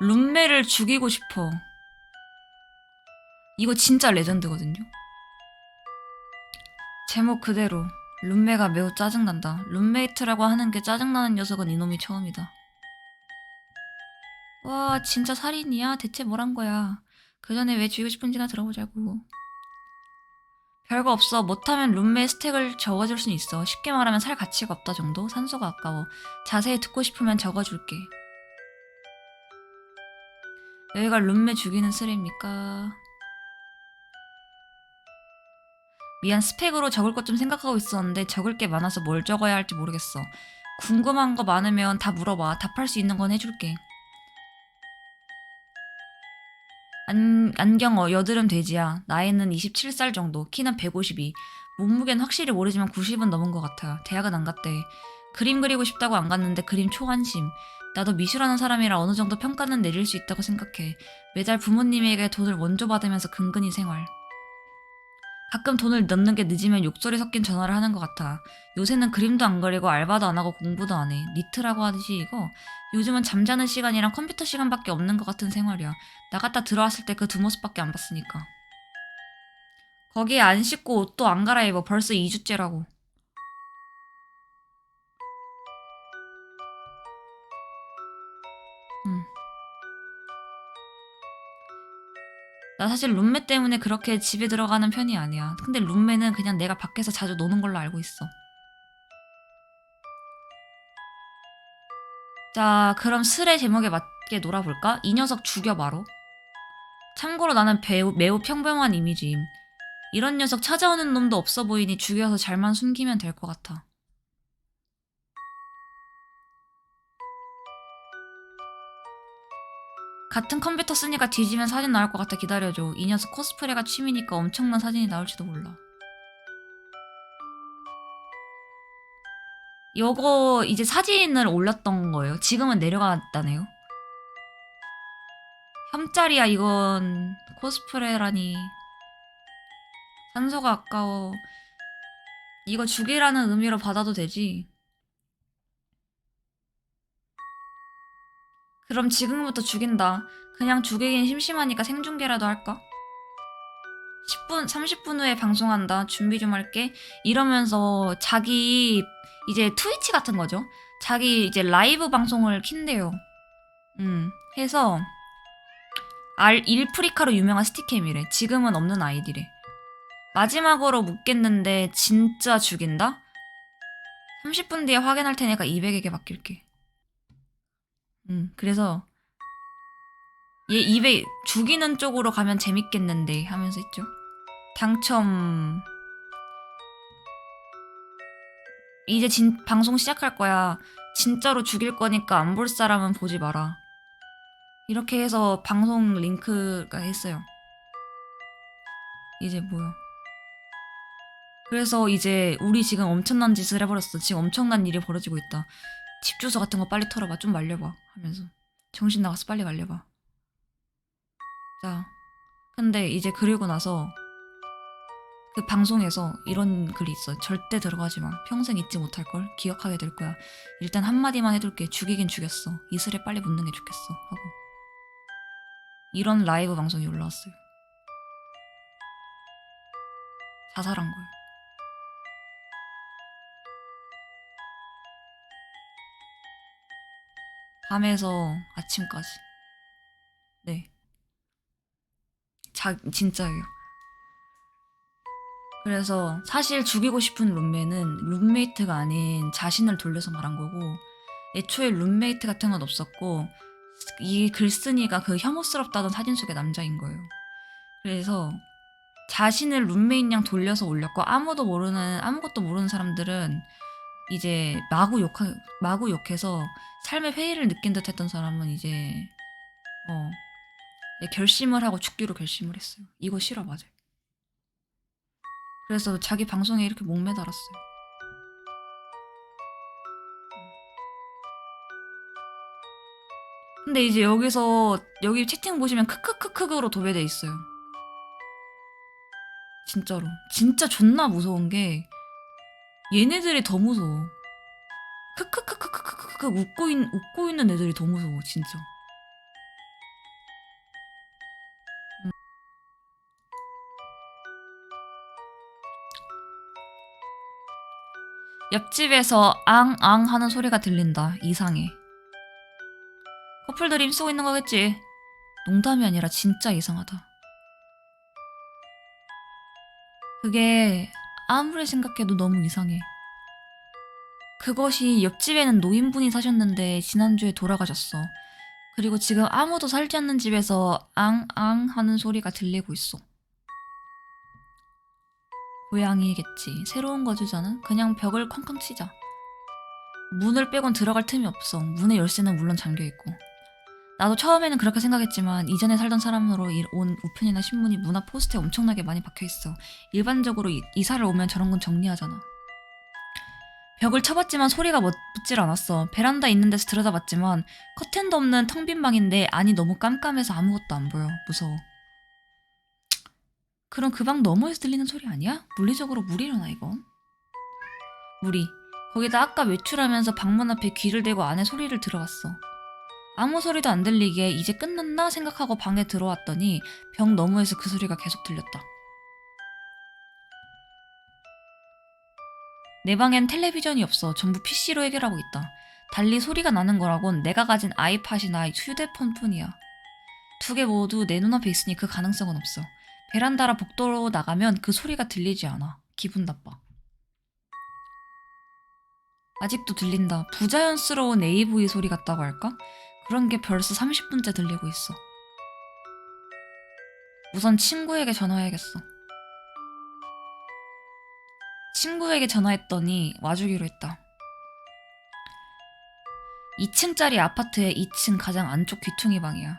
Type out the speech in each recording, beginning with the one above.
룸메를 죽이고 싶어. 이거 진짜 레전드거든요. 제목 그대로 룸메가 매우 짜증난다. 룸메이트라고 하는 게 짜증나는 녀석은 이놈이 처음이다. 와 진짜 살인이야? 대체 뭘 한 거야? 그 전에 왜 죽이고 싶은지나 들어보자고. 별거 없어. 못하면 룸메 스택을 적어줄 순 있어. 쉽게 말하면 살 가치가 없다 정도? 산소가 아까워. 자세히 듣고 싶으면 적어줄게. 여기가 룸메 죽이는 스레입니까? 미안 스펙으로 적을 것 좀 생각하고 있었는데 적을 게 많아서 뭘 적어야 할지 모르겠어. 궁금한 거 많으면 다 물어봐. 답할 수 있는 건 해줄게. 안, 안경어 여드름 돼지야. 나이는 27살 정도. 키는 152. 몸무게는 확실히 모르지만 90은 넘은 것 같아. 대학은 안 갔대. 그림 그리고 싶다고 안 갔는데 그림 초안심. 나도 미술하는 사람이라 어느 정도 평가는 내릴 수 있다고 생각해. 매달 부모님에게 돈을 원조 받으면서 근근히 생활. 가끔 돈을 넣는 게 늦으면 욕설이 섞인 전화를 하는 것 같아. 요새는 그림도 안 그리고 알바도 안 하고 공부도 안 해. 니트라고 하듯이 이거. 요즘은 잠자는 시간이랑 컴퓨터 시간밖에 없는 것 같은 생활이야. 나갔다 들어왔을 때 그 두 모습밖에 안 봤으니까. 거기에 안 씻고 옷도 안 갈아입어. 벌써 2주째라고. 나 사실 룸메 때문에 그렇게 집에 들어가는 편이 아니야. 근데 룸메는 그냥 내가 밖에서 자주 노는 걸로 알고 있어. 자, 그럼 슬의 제목에 맞게 놀아볼까? 이 녀석 죽여 바로. 참고로 나는 배우, 매우 평범한 이미지임. 이런 녀석 찾아오는 놈도 없어 보이니 죽여서 잘만 숨기면 될 것 같아. 같은 컴퓨터 쓰니까 뒤지면 사진 나올 것 같아 기다려줘. 이 녀석 코스프레가 취미니까 엄청난 사진이 나올지도 몰라. 요거 이제 사진을 올렸던 거예요. 지금은 내려갔다네요. 혐짤이야 이건 코스프레라니. 산소가 아까워. 이거 죽이라는 의미로 받아도 되지. 그럼 지금부터 죽인다. 그냥 죽이긴 심심하니까 생중계라도 할까? 10분, 30분 후에 방송한다. 준비 좀 할게. 이러면서 자기 이제 트위치 같은 거죠. 자기 이제 라이브 방송을 킨대요. 음, 해서 알 일프리카로 유명한 스티캠이래. 지금은 없는 아이디래. 마지막으로 묻겠는데 진짜 죽인다? 30분 뒤에 확인할 테니까 200에게 맡길게. 음, 그래서 얘 입에 죽이는 쪽으로 가면 재밌겠는데 하면서 있죠. 당첨. 이제 진, 방송 시작할 거야. 진짜로 죽일 거니까 안 볼 사람은 보지 마라. 이렇게 해서 방송 링크가 했어요. 이제 뭐야. 그래서 이제 우리 지금 엄청난 짓을 해버렸어. 지금 엄청난 일이 벌어지고 있다. 집 주소 같은 거 빨리 털어봐. 좀 말려봐. 하면서. 정신 나가서 빨리 말려봐. 자. 근데 이제 그리고 나서 그 방송에서 이런 글이 있어. 절대 들어가지 마. 평생 잊지 못할 걸. 기억하게 될 거야. 일단 한마디만 해둘게. 죽이긴 죽였어. 이슬에 빨리 묻는 게 좋겠어. 하고. 이런 라이브 방송이 올라왔어요. 자살한 거예요. 밤에서 아침까지. 네. 자, 진짜예요. 그래서 사실 죽이고 싶은 룸메는 룸메이트가 아닌 자신을 돌려서 말한 거고, 애초에 룸메이트 같은 건 없었고, 이 글쓴이가 그 혐오스럽다던 사진 속의 남자인 거예요. 그래서 자신을 룸메인 양 돌려서 올렸고, 아무도 모르는, 아무것도 모르는 사람들은 이제 마구 욕하, 마구 욕해서 삶의 회의를 느낀 듯 했던 사람은 이제, 어, 결심을 하고 죽기로 결심을 했어요. 이거 싫어, 맞아요. 그래서 자기 방송에 이렇게 목매달았어요. 근데 이제 여기서, 여기 채팅 보시면 크크크크로 도배돼 있어요. 진짜로. 진짜 존나 무서운 게, 얘네들이 더 무서워. 크크크크크크크 웃고 있 웃고 있는 애들이 더 무서워 진짜. 음. 옆집에서 앙앙 하는 소리가 들린다. 이상해. 커플들이 힘쓰고 있는 거겠지. 농담이 아니라 진짜 이상하다. 그게 아무리 생각해도 너무 이상해. 그것이 옆집에는 노인분이 사셨는데 지난주에 돌아가셨어. 그리고 지금 아무도 살지 않는 집에서 앙앙 하는 소리가 들리고 있어. 고양이겠지. 새로운 거주자는 그냥 벽을 쾅쾅 치자. 문을 빼곤 들어갈 틈이 없어. 문의 열쇠는 물론 잠겨 있고. 나도 처음에는 그렇게 생각했지만 이전에 살던 사람으로 이- 온 우편이나 신문이 문 앞 포스트에 엄청나게 많이 박혀 있어. 일반적으로 이, 이사를 오면 저런 건 정리하잖아. 벽을 쳐봤지만 소리가 멎- 묻질 않았어. 베란다 있는 데서 들여다봤지만 커튼도 없는 텅 빈 방인데 안이 너무 깜깜해서 아무것도 안 보여. 무서워. 그럼 그 방 너머에서 들리는 소리 아니야? 물리적으로 물이려나 이건? 물이. 거기다 아까 외출하면서 방문 앞에 귀를 대고 안에 소리를 들어봤어. 아무 소리도 안 들리게 이제 끝났나 생각하고 방에 들어왔더니 벽 너머에서 그 소리가 계속 들렸다. 내 방엔 텔레비전이 없어. 전부 PC로 해결하고 있다. 달리 소리가 나는 거라곤 내가 가진 아이팟이나 휴대폰 뿐이야. 두 개 모두 내 눈앞에 있으니 그 가능성은 없어. 베란다라 복도로 나가면 그 소리가 들리지 않아. 기분 나빠. 아직도 들린다. 부자연스러운 AV 소리 같다고 할까? 그런 게 벌써 30분째 들리고 있어. 우선 친구에게 전화해야겠어. 친구에게 전화했더니 와주기로 했다. 2층짜리 아파트의 2층 가장 안쪽 귀퉁이 방이야.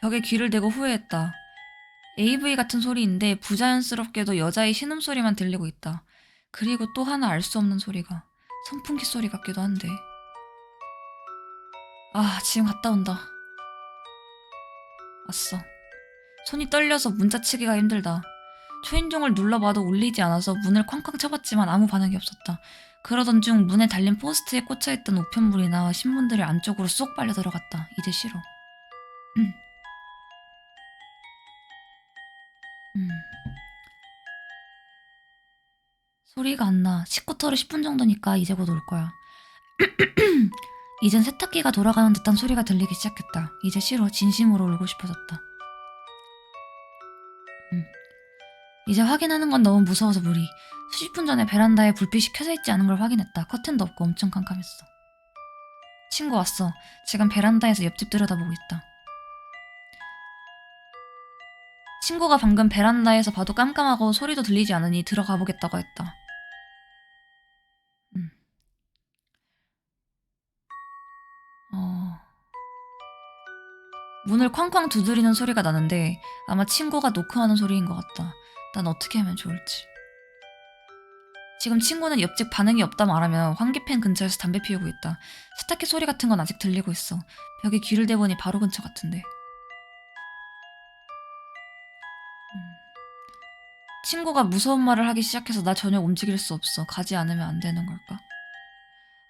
벽에 귀를 대고 후회했다. AV 같은 소리인데 부자연스럽게도 여자의 신음소리만 들리고 있다. 그리고 또 하나 알 수 없는 소리가 선풍기 소리 같기도 한데. 아, 지금 갔다 온다. 왔어. 손이 떨려서 문자 치기가 힘들다. 초인종을 눌러봐도 울리지 않아서 문을 쾅쾅 쳐봤지만 아무 반응이 없었다. 그러던 중 문에 달린 포스트에 꽂혀있던 우편물이나 신문들을 안쪽으로 쏙 빨려 들어갔다. 이제 싫어. 음. 음. 소리가 안 나. 식구터로 10분 정도니까 이제 곧 올 거야. 이젠 세탁기가 돌아가는 듯한 소리가 들리기 시작했다. 이제 싫어. 진심으로 울고 싶어졌다. 음. 이제 확인하는 건 너무 무서워서 무리. 수십 분 전에 베란다에 불빛이 켜져 있지 않은 걸 확인했다. 커튼도 없고 엄청 깜깜했어. 친구 왔어. 지금 베란다에서 옆집 들여다보고 있다. 친구가 방금 베란다에서 봐도 깜깜하고 소리도 들리지 않으니 들어가 보겠다고 했다. 어. 문을 쾅쾅 두드리는 소리가 나는데 아마 친구가 노크하는 소리인 것 같다. 난 어떻게 하면 좋을지. 지금 친구는 옆집 반응이 없다 말하며 환기팬 근처에서 담배 피우고 있다. 세탁기 소리 같은 건 아직 들리고 있어. 벽에 귀를 대보니 바로 근처 같은데. 음. 친구가 무서운 말을 하기 시작해서 나 전혀 움직일 수 없어. 가지 않으면 안 되는 걸까?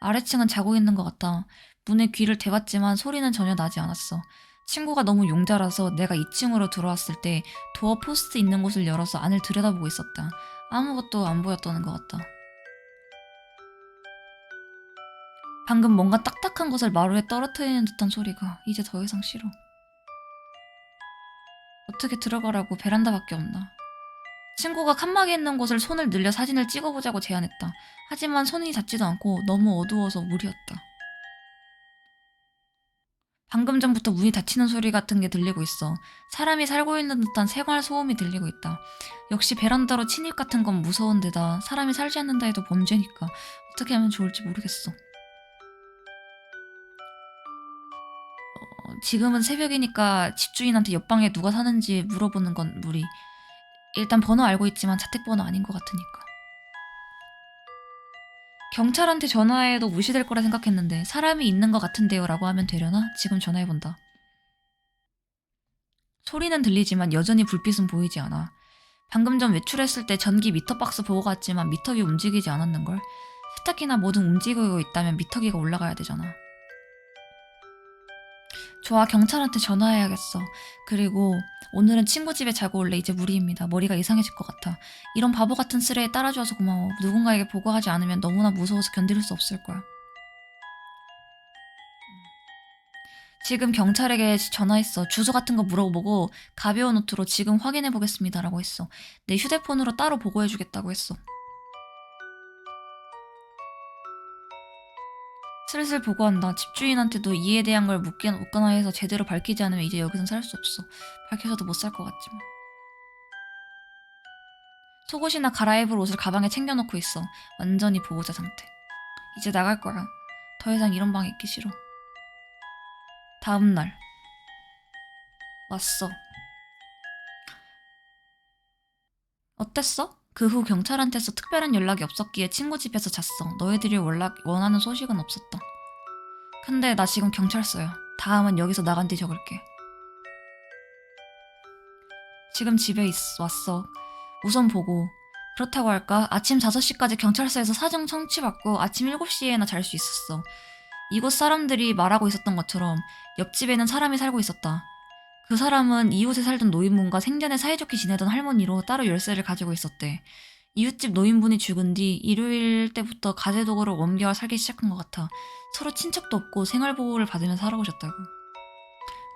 아래층은 자고 있는 것 같다. 문에 귀를 대봤지만 소리는 전혀 나지 않았어. 친구가 너무 용자라서 내가 2층으로 들어왔을 때 도어 포스트 있는 곳을 열어서 안을 들여다보고 있었다. 아무것도 안 보였다는 것 같다. 방금 뭔가 딱딱한 것을 마루에 떨어뜨리는 듯한 소리가 이제 더 이상 싫어. 어떻게 들어가라고 베란다밖에 없나. 친구가 칸막이 있는 곳을 손을 늘려 사진을 찍어보자고 제안했다. 하지만 손이 닿지도 않고 너무 어두워서 무리였다. 방금 전부터 문이 닫히는 소리 같은 게 들리고 있어. 사람이 살고 있는 듯한 생활 소음이 들리고 있다. 역시 베란다로 침입 같은 건 무서운 데다 사람이 살지 않는다 해도 범죄니까 어떻게 하면 좋을지 모르겠어. 어, 지금은 새벽이니까 집주인한테 옆방에 누가 사는지 물어보는 건 무리. 일단 번호 알고 있지만 자택번호 아닌 것 같으니까. 경찰한테 전화해도 무시될 거라 생각했는데 사람이 있는 것 같은데요 라고 하면 되려나? 지금 전화해본다. 소리는 들리지만 여전히 불빛은 보이지 않아. 방금 전 외출했을 때 전기 미터박스 보고 갔지만 미터기 움직이지 않았는걸. 세탁기나 뭐든 움직이고 있다면 미터기가 올라가야 되잖아. 좋아, 경찰한테 전화해야겠어. 그리고 오늘은 친구 집에 자고 올래. 이제 무리입니다. 머리가 이상해질 것 같아. 이런 바보 같은 쓰레에 따라줘서 고마워. 누군가에게 보고하지 않으면 너무나 무서워서 견딜 수 없을 거야. 지금 경찰에게 전화했어. 주소 같은 거 물어보고 가벼운 노트로 지금 확인해 보겠습니다라고 했어. 내 휴대폰으로 따로 보고해 주겠다고 했어. 슬슬 보고한다. 집주인한테도 이에 대한 걸 묻긴 묻거나 해서 제대로 밝히지 않으면 이제 여기선 살 수 없어. 밝혀서도 못 살 것 같지만. 속옷이나 갈아입을 옷을 가방에 챙겨놓고 있어. 완전히 보호자 상태. 이제 나갈 거야. 더 이상 이런 방에 있기 싫어. 다음 날. 왔어. 어땠어? 그 후 경찰한테서 특별한 연락이 없었기에 친구 집에서 잤어. 너희들이 원락, 원하는 소식은 없었다. 근데 나 지금 경찰서야. 다음은 여기서 나간 뒤 적을게. 지금 집에 있, 왔어. 우선 보고. 그렇다고 할까? 아침 5시까지 경찰서에서 사정 청취받고 아침 7시에나 잘 수 있었어. 이곳 사람들이 말하고 있었던 것처럼 옆집에는 사람이 살고 있었다. 그 사람은 이웃에 살던 노인분과 생전에 사이좋게 지내던 할머니로 따로 열쇠를 가지고 있었대. 이웃집 노인분이 죽은 뒤 일요일 때부터 가재도구로 원개월 살기 시작한 것 같아. 서로 친척도 없고 생활보호를 받으며 살아오셨다고.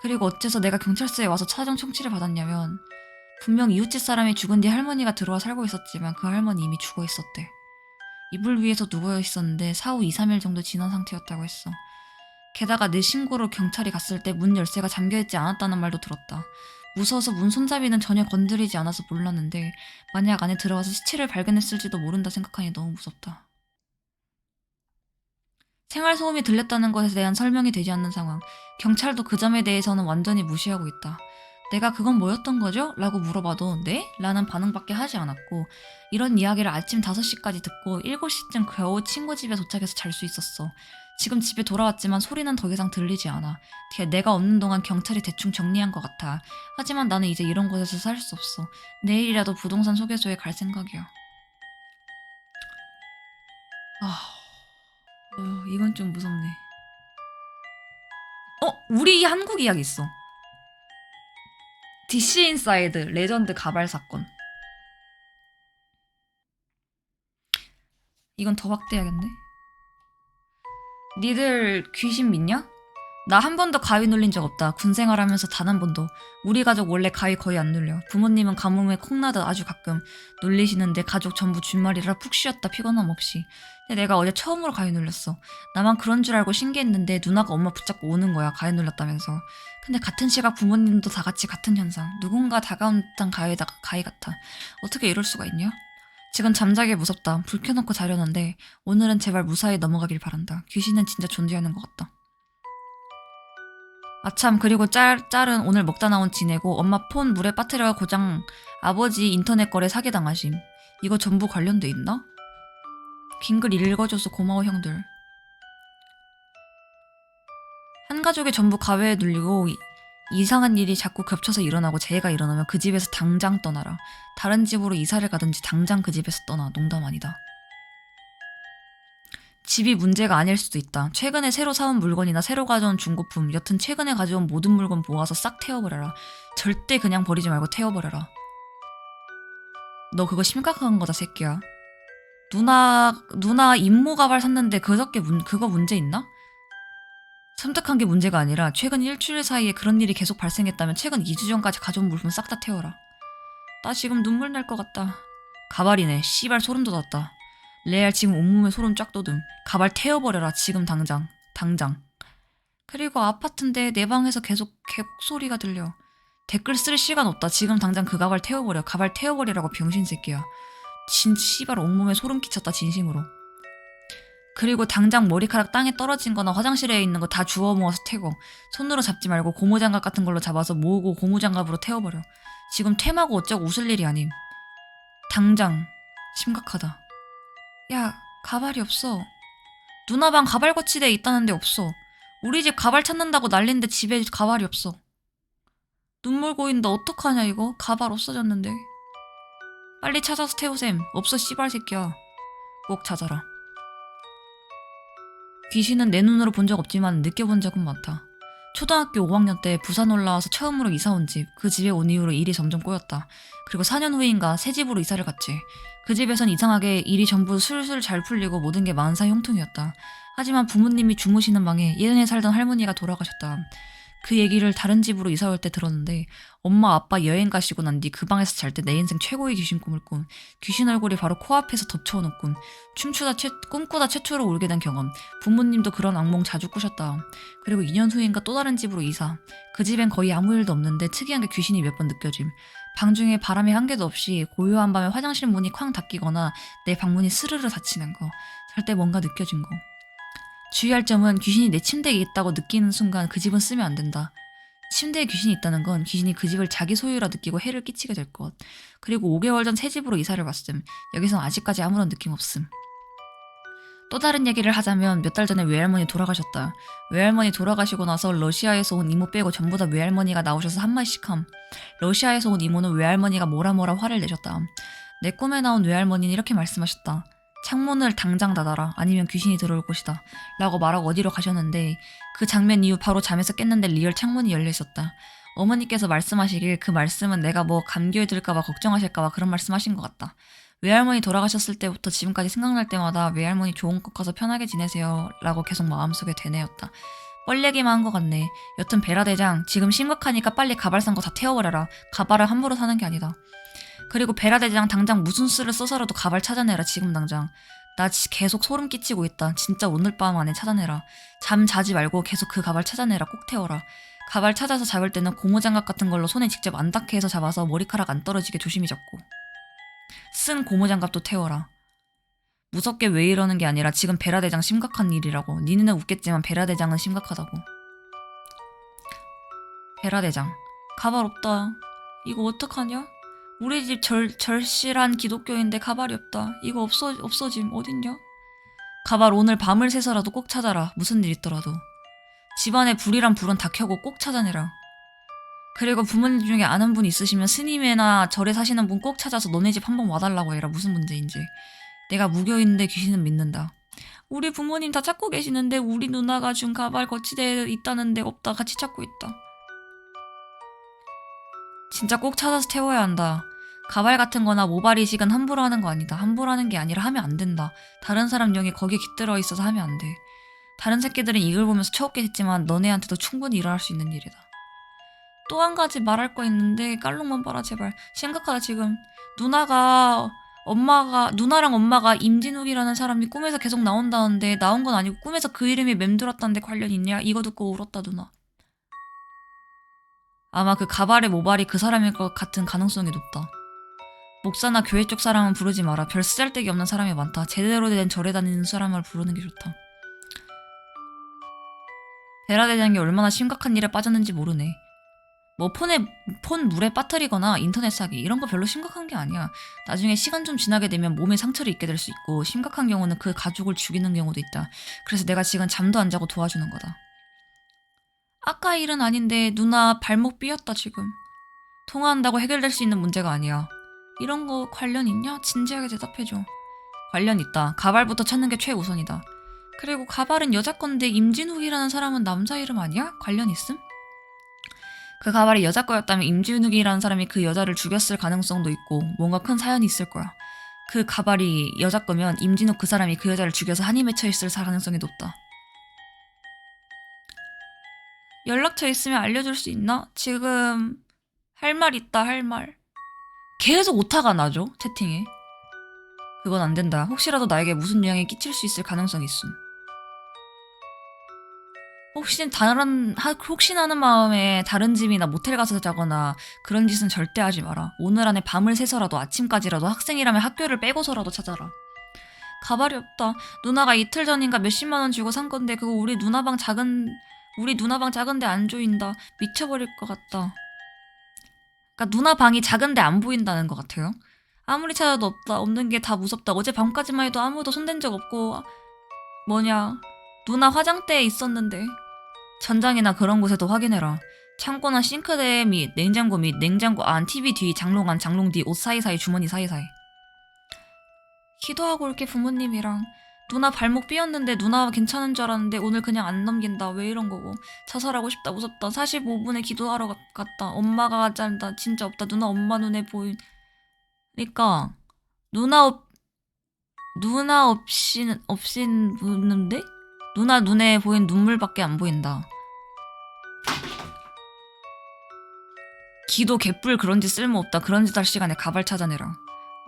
그리고 어째서 내가 경찰서에 와서 차정 청취를 받았냐면 분명 이웃집 사람이 죽은 뒤 할머니가 들어와 살고 있었지만 그 할머니 이미 죽어 있었대. 이불 위에서 누워 있었는데 사후 2, 3일 정도 지난 상태였다고 했어. 게다가 내 신고로 경찰이 갔을 때 문 열쇠가 잠겨있지 않았다는 말도 들었다. 무서워서 문 손잡이는 전혀 건드리지 않아서 몰랐는데 만약 안에 들어가서 시체를 발견했을지도 모른다 생각하니 너무 무섭다. 생활 소음이 들렸다는 것에 대한 설명이 되지 않는 상황. 경찰도 그 점에 대해서는 완전히 무시하고 있다. 내가 그건 뭐였던 거죠? 라고 물어봐도 네? 라는 반응밖에 하지 않았고 이런 이야기를 아침 5시까지 듣고 7시쯤 겨우 친구 집에 도착해서 잘 수 있었어. 지금 집에 돌아왔지만 소리는 더 이상 들리지 않아. 내가 없는 동안 경찰이 대충 정리한 것 같아. 하지만 나는 이제 이런 곳에서 살 수 없어. 내일이라도 부동산 소개소에 갈 생각이야. 아, 어, 이건 좀 무섭네. 어, 우리 한국 이야기 있어. DC 인사이드 레전드 가발 사건. 이건 더 확대해야겠네. 니들 귀신 믿냐? 나 한 번도 가위 눌린 적 없다. 군 생활하면서 단 한 번도. 우리 가족 원래 가위 거의 안 눌려. 부모님은 가뭄에 콩나듯 아주 가끔 눌리시는데 가족 전부 주말이라 푹 쉬었다 피곤함 없이. 근데 내가 어제 처음으로 가위 눌렸어. 나만 그런 줄 알고 신기했는데 누나가 엄마 붙잡고 오는 거야. 가위 눌렸다면서. 근데 같은 시각 부모님도 다 같이 같은 현상. 누군가 다가온 듯한 가위다 가위 같아. 어떻게 이럴 수가 있냐? 지금 잠자기 무섭다. 불 켜놓고 자려는데 오늘은 제발 무사히 넘어가길 바란다. 귀신은 진짜 존재하는 것 같다. 아참 그리고 짤, 짤은 오늘 먹다 나온 지내고 엄마 폰 물에 빠뜨려 고장 아버지 인터넷 거래 사기당하심. 이거 전부 관련돼 있나? 긴 글 읽어줘서 고마워 형들. 한 가족이 전부 가외에 눌리고 이- 이상한 일이 자꾸 겹쳐서 일어나고 재해가 일어나면 그 집에서 당장 떠나라. 다른 집으로 이사를 가든지 당장 그 집에서 떠나. 농담 아니다. 집이 문제가 아닐 수도 있다. 최근에 새로 사온 물건이나 새로 가져온 중고품, 여튼 최근에 가져온 모든 물건 모아서 싹 태워버려라. 절대 그냥 버리지 말고 태워버려라. 너 그거 심각한 거다, 새끼야. 누나, 누나 임모 가발 샀는데 그저께 문, 그거 문제 있나? 섬뜩한 게 문제가 아니라 최근 일주일 사이에 그런 일이 계속 발생했다면 최근 2주 전까지 가져온 물품 싹 다 태워라. 나 지금 눈물 날 것 같다. 가발이네. 씨발 소름 돋았다. 레알 지금 온몸에 소름 쫙 돋음. 가발 태워버려라. 지금 당장. 당장. 그리고 아파트인데 내 방에서 계속 개곡 소리가 들려. 댓글 쓸 시간 없다. 지금 당장 그 가발 태워버려. 가발 태워버리라고 병신 새끼야. 진 씨발 온몸에 소름 끼쳤다 진심으로. 그리고 당장 머리카락 땅에 떨어진 거나 화장실에 있는 거 다 주워 모아서 태고 손으로 잡지 말고 고무장갑 같은 걸로 잡아서 모으고 고무장갑으로 태워버려. 지금 퇴마고 어쩌고 웃을 일이 아님. 당장 심각하다. 야 가발이 없어. 누나 방 가발 거치대에 있다는데 없어. 우리 집 가발 찾는다고 난린데 집에 가발이 없어. 눈물 고인다 어떡하냐 이거 가발 없어졌는데. 빨리 찾아서 태우셈. 없어 씨발 새끼야. 꼭 찾아라. 귀신은 내 눈으로 본 적 없지만 느껴본 적은 많다. 초등학교 5학년 때 부산 올라와서 처음으로 이사 온 집, 그 집에 온 이후로 일이 점점 꼬였다. 그리고 4년 후인가 새 집으로 이사를 갔지. 그 집에선 이상하게 일이 전부 술술 잘 풀리고 모든 게 만사 형통이었다. 하지만 부모님이 주무시는 방에 예전에 살던 할머니가 돌아가셨다. 그 얘기를 다른 집으로 이사 올 때 들었는데 엄마 아빠 여행 가시고 난 뒤 그 방에서 잘 때 내 인생 최고의 귀신 꿈을 꾼. 귀신 얼굴이 바로 코앞에서 덮쳐오는 꿈 춤추다 최, 꿈꾸다 최초로 울게 된 경험. 부모님도 그런 악몽 자주 꾸셨다. 그리고 2년 후인가 또 다른 집으로 이사. 그 집엔 거의 아무 일도 없는데 특이한 게 귀신이 몇 번 느껴짐. 방 중에 바람이 한 개도 없이 고요한 밤에 화장실 문이 쾅 닫히거나 내 방문이 스르르 닫히는 거. 잘 때 뭔가 느껴진 거 주의할 점은 귀신이 내 침대에 있다고 느끼는 순간 그 집은 쓰면 안 된다. 침대에 귀신이 있다는 건 귀신이 그 집을 자기 소유라 느끼고 해를 끼치게 될 것. 그리고 5개월 전 새 집으로 이사를 왔음. 여기선 아직까지 아무런 느낌 없음. 또 다른 얘기를 하자면 몇 달 전에 외할머니 돌아가셨다. 외할머니 돌아가시고 나서 러시아에서 온 이모 빼고 전부 다 외할머니가 나오셔서 한마디씩 함. 러시아에서 온 이모는 외할머니가 뭐라 뭐라 화를 내셨다. 내 꿈에 나온 외할머니는 이렇게 말씀하셨다. 창문을 당장 닫아라. 아니면 귀신이 들어올 것이다. 라고 말하고 어디로 가셨는데 그 장면 이후 바로 잠에서 깼는데 리얼 창문이 열려 있었다. 어머니께서 말씀하시길 그 말씀은 내가 뭐 감기에 들까봐 걱정하실까봐 그런 말씀하신 것 같다. 외할머니 돌아가셨을 때부터 지금까지 생각날 때마다 외할머니 좋은 곳 가서 편하게 지내세요 라고 계속 마음속에 되뇌었다. 뻘 얘기만 한 것 같네. 여튼 베라 대장 지금 심각하니까 빨리 가발 산 거 다 태워버려라. 가발을 함부로 사는 게 아니다. 그리고 베라 대장 당장 무슨 수를 써서라도 가발 찾아내라 지금 당장. 나 지- 계속 소름 끼치고 있다. 진짜 오늘 밤 안에 찾아내라. 잠 자지 말고 계속 그 가발 찾아내라. 꼭 태워라. 가발 찾아서 잡을 때는 고무장갑 같은 걸로 손에 직접 안 닿게 해서 잡아서 머리카락 안 떨어지게 조심히 잡고. 쓴 고무장갑도 태워라. 무섭게 왜 이러는 게 아니라 지금 베라 대장 심각한 일이라고. 니네는 웃겠지만 베라 대장은 심각하다고. 베라 대장. 가발 없다. 이거 어떡하냐? 우리 집 절, 절실한 기독교인데 가발이 없다. 이거 없어, 없어짐. 어딨냐? 가발 오늘 밤을 새서라도 꼭 찾아라. 무슨 일 있더라도. 집안에 불이란 불은 다 켜고 꼭 찾아내라. 그리고 부모님 중에 아는 분 있으시면 스님이나 절에 사시는 분 꼭 찾아서 너네 집 한번 와달라고 해라. 무슨 문제인지. 내가 무교인데 귀신은 믿는다. 우리 부모님 다 찾고 계시는데 우리 누나가 준 가발 거치대에 있다는데 없다. 같이 찾고 있다. 진짜 꼭 찾아서 태워야 한다. 가발 같은 거나 모발 이식은 함부로 하는 거 아니다. 함부로 하는 게 아니라 하면 안 된다. 다른 사람 영이 거기에 깃들어 있어서 하면 안 돼. 다른 새끼들은 이걸 보면서 처웃게 했지만 너네한테도 충분히 일어날 수 있는 일이다. 또 한 가지 말할 거 있는데 깔롱만 봐라 제발. 심각하다 지금. 누나가 엄마가 누나랑 엄마가 임진욱이라는 사람이 꿈에서 계속 나온다는데 나온 건 아니고 꿈에서 그 이름이 맴돌았다는데 관련 있냐? 이거 듣고 울었다 누나. 아마 그 가발의 모발이 그 사람일 것 같은 가능성이 높다. 목사나 교회 쪽 사람은 부르지 마라. 별 쓰잘데기 없는 사람이 많다. 제대로 된 절에 다니는 사람을 부르는 게 좋다. 베라 대장이 얼마나 심각한 일에 빠졌는지 모르네. 뭐 폰에 폰 물에 빠뜨리거나 인터넷 사기 이런 거 별로 심각한 게 아니야. 나중에 시간 좀 지나게 되면 몸에 상처를 입게 될 수 있고 심각한 경우는 그 가족을 죽이는 경우도 있다. 그래서 내가 지금 잠도 안 자고 도와주는 거다. 아까 일은 아닌데 누나 발목 삐었다 지금. 통화한다고 해결될 수 있는 문제가 아니야. 이런 거 관련 있냐? 진지하게 대답해줘. 관련 있다. 가발부터 찾는 게 최우선이다. 그리고 가발은 여자 건데 임진욱이라는 사람은 남자 이름 아니야? 관련 있음? 그 가발이 여자 거였다면 임진욱이라는 사람이 그 여자를 죽였을 가능성도 있고 뭔가 큰 사연이 있을 거야. 그 가발이 여자 거면 임진욱 그 사람이 그 여자를 죽여서 한이 맺혀 있을 가능성이 높다. 연락처 있으면 알려줄 수 있나? 지금 할 말 있다 할 말. 계속 오타가 나죠 채팅에. 그건 안 된다. 혹시라도 나에게 무슨 영향이 끼칠 수 있을 가능성이 있음. 혹시 다른 하- 혹시나 하는 마음에 다른 집이나 모텔 가서 자거나 그런 짓은 절대 하지 마라. 오늘 안에 밤을 새서라도 아침까지라도 학생이라면 학교를 빼고서라도 찾아라. 가발이 없다. 누나가 이틀 전인가 몇십만 원 주고 산 건데 그거 우리 누나방 작은 우리 누나방 작은데 안 조인다. 미쳐버릴 것 같다. 그러니까 누나 방이 작은데 안 보인다는 것 같아요. 아무리 찾아도 없다. 없는 게 다 무섭다. 어제 밤까지만 해도 아무도 손댄 적 없고 뭐냐 누나 화장대에 있었는데 전장이나 그런 곳에도 확인해라. 창고나 싱크대 및 냉장고 및 냉장고 안, TV 뒤, 장롱 안, 장롱 뒤, 옷 사이사이, 주머니 사이사이. 기도하고 올게 부모님이랑 누나 발목 삐었는데 누나 괜찮은 줄 알았는데 오늘 그냥 안 넘긴다. 왜 이런 거고. 자살하고 싶다. 무섭다. 45분에 기도하러 가- 갔다. 엄마가 짠다. 진짜 없다. 누나 엄마 눈에 보인. 그러니까 누나 없 누나 없이 없인 분인데 누나 눈에 보인 눈물밖에 안 보인다. 기도 개뿔 그런 짓 쓸모없다. 그런 짓할 시간에 가발 찾아내라.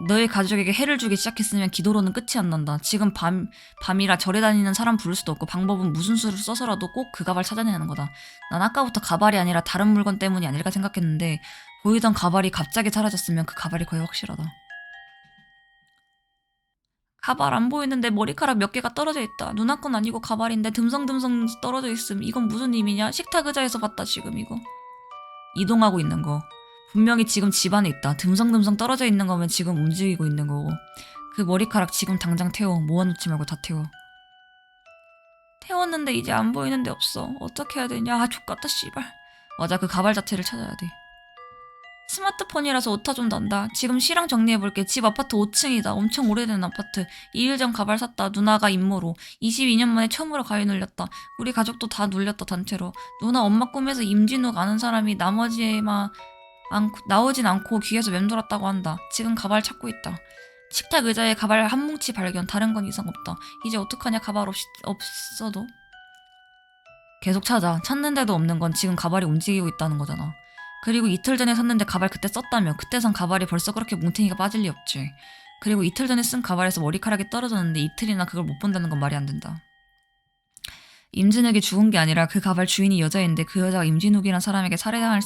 너희 가족에게 해를 주기 시작했으면 기도로는 끝이 안 난다. 지금 밤, 밤이라 절에 다니는 사람 부를 수도 없고 방법은 무슨 수를 써서라도 꼭 그 가발 찾아내는 거다. 난 아까부터 가발이 아니라 다른 물건 때문이 아닐까 생각했는데 보이던 가발이 갑자기 사라졌으면 그 가발이 거의 확실하다. 가발 안 보이는데 머리카락 몇 개가 떨어져 있다. 누나 건 아니고 가발인데 듬성듬성 떨어져 있음. 이건 무슨 의미냐? 식탁 의자에서 봤다 지금 이거. 이동하고 있는 거. 분명히 지금 집 안에 있다. 듬성듬성 떨어져 있는 거면 지금 움직이고 있는 거고. 그 머리카락 지금 당장 태워. 모아놓지 말고 다 태워. 태웠는데 이제 안 보이는데 없어. 어떻게 해야 되냐? 아, 족같다, 씨발. 맞아, 그 가발 자체를 찾아야 돼. 스마트폰이라서 오타 좀 난다. 지금 시랑 정리해볼게. 집 아파트 5층이다. 엄청 오래된 아파트. 2일 전 가발 샀다. 누나가 임모로. 22년 만에 처음으로 가위 눌렸다. 우리 가족도 다 눌렸다, 단체로. 누나 엄마 꿈에서 임진욱 아는 사람이 나머지만 않고, 나오진 않고 귀에서 맴돌았다고 한다. 지금 가발 찾고 있다. 식탁 의자에 가발 한 뭉치 발견. 다른 건 이상 없다. 이제 어떡하냐 가발 없, 없어도. 계속 찾아. 찾는데도 없는 건 지금 가발이 움직이고 있다는 거잖아. 그리고 이틀 전에 샀는데 가발 그때 썼다며. 그때 산 가발이 벌써 그렇게 뭉탱이가 빠질 리 없지. 그리고 이틀 전에 쓴 가발에서 머리카락이 떨어졌는데 이틀이나 그걸 못 본다는 건 말이 안 된다. 임진욱이 죽은 게 아니라 그 가발 주인이 여자인데 그 여자가 임진욱이란 사람에게 살해당할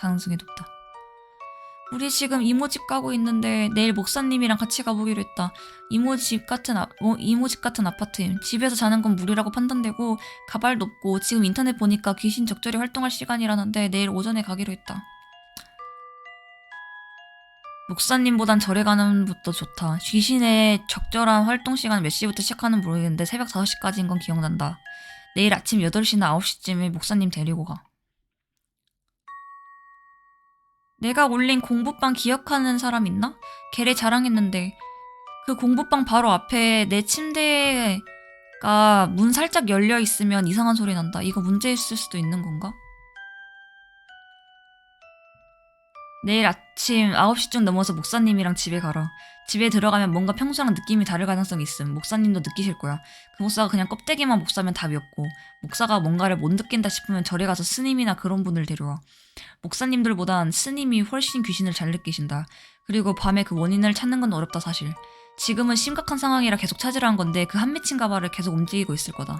가능성이 높다. 우리 지금 이모 집 가고 있는데 내일 목사님이랑 같이 가보기로 했다. 이모 집 같은 아, 어, 이모 집 같은 아파트. 집에서 자는 건 무리라고 판단되고 가발도 없고 지금 인터넷 보니까 귀신 적절히 활동할 시간이라는데 내일 오전에 가기로 했다. 목사님보단 절에 가는 것도 좋다. 귀신의 적절한 활동 시간 몇 시부터 시작하는 모르겠는데 새벽 5시까지인 건 기억난다. 내일 아침 8시나 9시쯤에 목사님 데리고 가. 내가 올린 공부방 기억하는 사람 있나? 걔를 자랑했는데 그 공부방 바로 앞에 내 침대가 문 살짝 열려 있으면 이상한 소리 난다. 이거 문제 있을 수도 있는 건가? 내일 아침 9시쯤 넘어서 목사님이랑 집에 가라. 집에 들어가면 뭔가 평소랑 느낌이 다를 가능성이 있음. 목사님도 느끼실 거야. 그 목사가 그냥 껍데기만 목사면 답이었고, 목사가 뭔가를 못 느낀다 싶으면 절에 가서 스님이나 그런 분을 데려와. 목사님들보단 스님이 훨씬 귀신을 잘 느끼신다. 그리고 밤에 그 원인을 찾는 건 어렵다 사실. 지금은 심각한 상황이라 계속 찾으라는 건데 그 한 미친 가발을 계속 움직이고 있을 거다.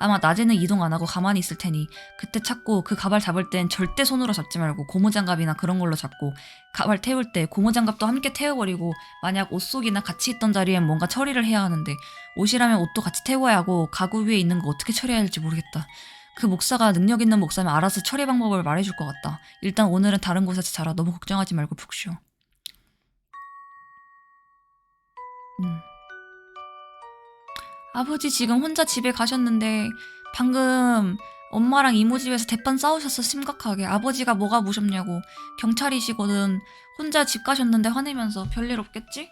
아마 낮에는 이동 안 하고 가만히 있을 테니 그때 찾고 그 가발 잡을 땐 절대 손으로 잡지 말고 고무장갑이나 그런 걸로 잡고 가발 태울 때 고무장갑도 함께 태워버리고 만약 옷 속이나 같이 있던 자리엔 뭔가 처리를 해야 하는데 옷이라면 옷도 같이 태워야 하고 가구 위에 있는 거 어떻게 처리해야 할지 모르겠다. 그 목사가 능력 있는 목사면 알아서 처리 방법을 말해줄 것 같다. 일단 오늘은 다른 곳에서 자라. 너무 걱정하지 말고 푹 쉬어. 음. 아버지 지금 혼자 집에 가셨는데 방금 엄마랑 이모 집에서 대판 싸우셨어 심각하게. 아버지가 뭐가 무섭냐고. 경찰이시거든. 혼자 집 가셨는데 화내면서 별일 없겠지?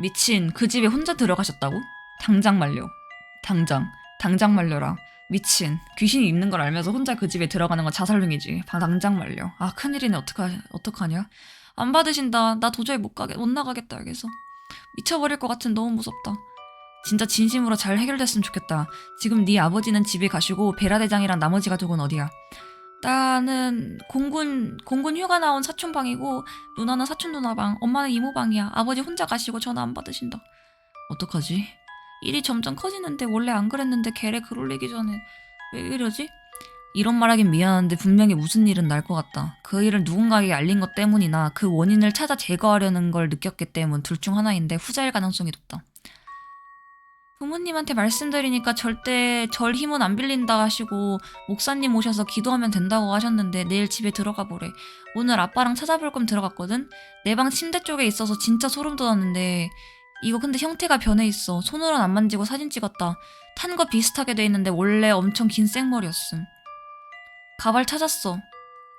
미친 그 집에 혼자 들어가셨다고? 당장 말려. 당장. 당장 말려라. 미친. 귀신이 있는 걸 알면서 혼자 그 집에 들어가는 건 자살행위지. 방- 당장 말려. 아 큰일이네. 어떡하, 어떡하냐 안 받으신다. 나 도저히 못 가게 못 나가겠다 여기서. 미쳐버릴 것 같은 너무 무섭다. 진짜 진심으로 잘 해결됐으면 좋겠다. 지금 네 아버지는 집에 가시고 베라 대장이랑 나머지 가족은 어디야? 나는 공군 공군 휴가 나온 사촌 방이고 누나는 사촌 누나 방 엄마는 이모 방이야. 아버지 혼자 가시고 전화 안 받으신다. 어떡하지? 일이 점점 커지는데 원래 안 그랬는데 걔를 글 올리기 전에 왜 이러지? 이런 말하긴 미안한데 분명히 무슨 일은 날 것 같다. 그 일을 누군가에게 알린 것 때문이나 그 원인을 찾아 제거하려는 걸 느꼈기 때문 둘 중 하나인데 후자일 가능성이 높다. 부모님한테 말씀드리니까 절대 절 힘은 안 빌린다 하시고 목사님 오셔서 기도하면 된다고 하셨는데 내일 집에 들어가 보래. 오늘 아빠랑 찾아볼 거면 들어갔거든? 내 방 침대 쪽에 있어서 진짜 소름 돋았는데 이거 근데 형태가 변해 있어. 손으로는 안 만지고 사진 찍었다. 탄 거 비슷하게 돼 있는데 원래 엄청 긴 생머리였음. 가발 찾았어.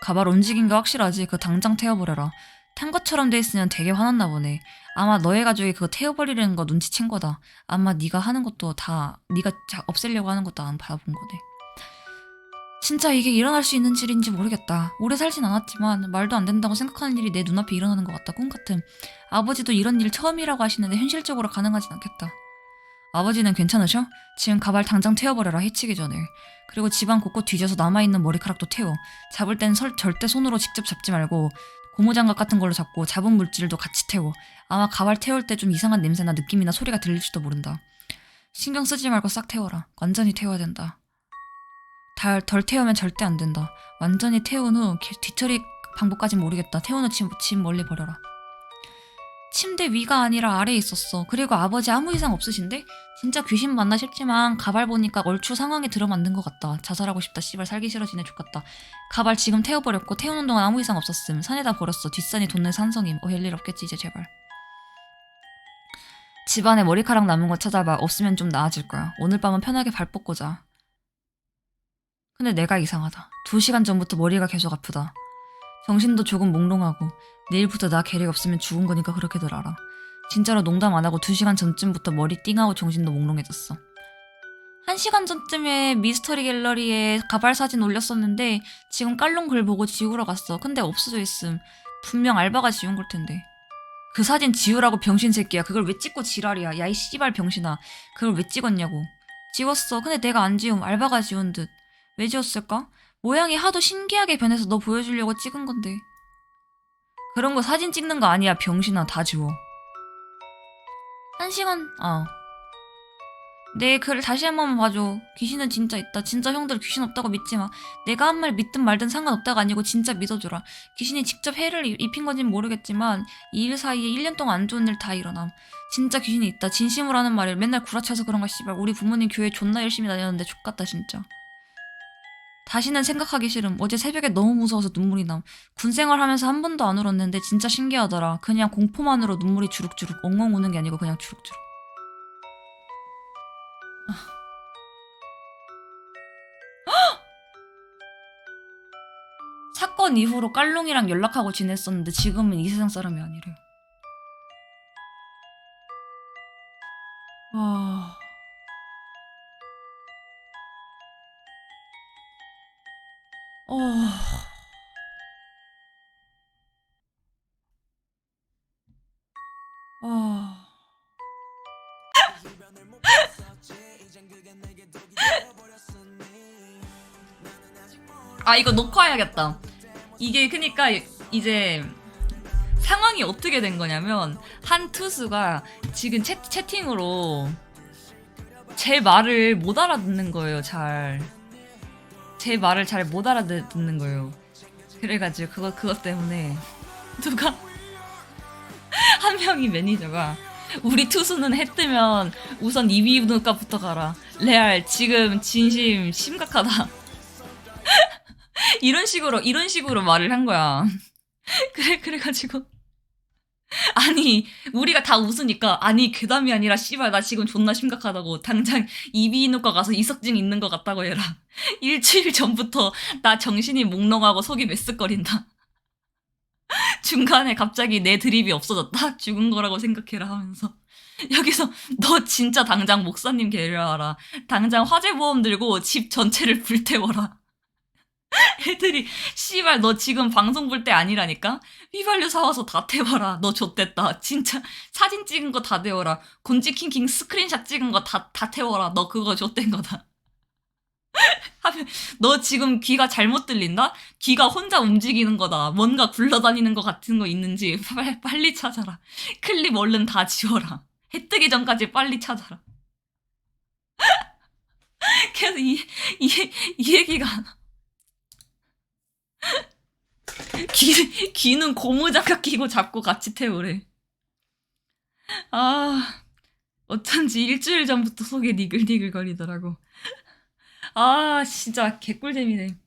가발 움직인 게 확실하지. 그 당장 태워버려라. 한 것처럼 돼 있으면 되게 화났나 보네. 아마 너의 가족이 그거 태워버리려는 거 눈치챈 거다. 아마 네가 하는 것도 다 네가 자- 없애려고 하는 것도 안 봐본 거네. 진짜 이게 일어날 수 있는 일인지 모르겠다. 오래 살진 않았지만 말도 안 된다고 생각하는 일이 내 눈앞에 일어나는 것 같다. 꿈 같음. 아버지도 이런 일 처음이라고 하시는데 현실적으로 가능하진 않겠다. 아버지는 괜찮으셔? 지금 가발 당장 태워버려라 해치기 전에. 그리고 집안 곳곳 뒤져서 남아있는 머리카락도 태워. 잡을 땐 설, 절대 손으로 직접 잡지 말고 고무장갑 같은 걸로 잡고 잡은 물질도 같이 태워. 아마 가발 태울 때 좀 이상한 냄새나 느낌이나 소리가 들릴지도 모른다. 신경 쓰지 말고 싹 태워라. 완전히 태워야 된다. 달, 덜 태우면 절대 안 된다. 완전히 태운 후 기- 뒤처리 방법까진 모르겠다. 태운 후 집, 집 멀리 버려라. 침대 위가 아니라 아래에 있었어. 그리고 아버지 아무 이상 없으신데? 진짜 귀신 맞나 싶지만 가발 보니까 얼추 상황에 들어맞는 것 같다. 자살하고 싶다. 씨발 살기 싫어지네 죽겠다. 가발 지금 태워버렸고 태우는 동안 아무 이상 없었음. 산에다 버렸어. 뒷산이 돈내 산성임. 어, 별일 없겠지 이제 제발. 집안에 머리카락 남은 거 찾아봐. 없으면 좀 나아질 거야. 오늘 밤은 편하게 발 뻗고 자. 근데 내가 이상하다. 두 시간 전부터 머리가 계속 아프다. 정신도 조금 몽롱하고 내일부터 나 계획 없으면 죽은 거니까 그렇게들 알아. 진짜로 농담 안 하고 두 시간 전쯤부터 머리 띵하고 정신도 몽롱해졌어. 한 시간 전쯤에 미스터리 갤러리에 가발 사진 올렸었는데 지금 깔롱 글 보고 지우러 갔어. 근데 없어져 있음. 분명 알바가 지운 걸 텐데. 그 사진 지우라고 병신 새끼야. 그걸 왜 찍고 지랄이야. 야 이 씨발 병신아. 그걸 왜 찍었냐고. 지웠어. 근데 내가 안 지움. 알바가 지운 듯. 왜 지웠을까? 모양이 하도 신기하게 변해서 너 보여주려고 찍은 건데. 그런 거 사진 찍는 거 아니야, 병신아. 다 지워. 한 시간, 아. 내 글을 다시 한 번만 봐줘. 귀신은 진짜 있다. 진짜 형들 귀신 없다고 믿지 마. 내가 한 말 믿든 말든 상관없다가 아니고 진짜 믿어줘라. 귀신이 직접 해를 입- 입힌 건진 모르겠지만 이 일 사이에 1년 동안 안 좋은 일 다 일어남. 진짜 귀신이 있다. 진심으로 하는 말을 맨날 구라쳐서 그런가 씨발. 우리 부모님 교회 존나 열심히 다녔는데 족같다 진짜. 다시는 생각하기 싫음. 어제 새벽에 너무 무서워서 눈물이 남. 군 생활하면서 한 번도 안 울었는데 진짜 신기하더라. 그냥 공포만으로 눈물이 주룩주룩 엉엉 우는 게 아니고 그냥 주룩주룩. 아. 헉! 사건 이후로 깔롱이랑 연락하고 지냈었는데 지금은 이 세상 사람이 아니래. 와. 아 이거 녹화해야겠다. 이게 그니까 이제 상황이 어떻게 된 거냐면 한 투수가 지금 채, 채팅으로 제 말을 못 알아듣는 거예요. 잘. 제 말을 잘 못 알아듣는 거예요. 그래가지고 그거 그것 때문에 누가 한 명이 매니저가 우리 투수는 해 뜨면 우선 이비인후과부터 가라. 레알 지금 진심 심각하다. 이런 식으로 이런 식으로 말을 한 거야. 그래 그래가지고 아니 우리가 다 웃으니까 아니 괴담이 아니라 씨발 나 지금 존나 심각하다고 당장 이비인후과 가서 이석증 있는 것 같다고 해라. 일주일 전부터 나 정신이 몽롱하고 속이 메쓱거린다. 중간에 갑자기 내 드립이 없어졌다? 죽은 거라고 생각해라 하면서. 여기서 너 진짜 당장 목사님 데려와라. 당장 화재보험 들고 집 전체를 불태워라. 애들이 씨발 너 지금 방송 볼 때 아니라니까? 휘발유 사와서 다 태워라. 너 좆됐다. 진짜 사진 찍은 거 다 태워라. 곤지킹킹 스크린샷 찍은 거 다다 태워라. 너 그거 좆된 거다. 너 지금 귀가 잘못 들린다? 귀가 혼자 움직이는 거다. 뭔가 굴러다니는 것 같은 거 있는지 빨리, 빨리 찾아라. 클립 얼른 다 지워라. 해 뜨기 전까지 빨리 찾아라. 계속 이, 이, 이 얘기가 귀, 귀는 고무장갑 끼고 잡고 같이 태우래. 아, 어쩐지 일주일 전부터 속에 니글니글 거리더라고. 아, 진짜 개꿀잼이네.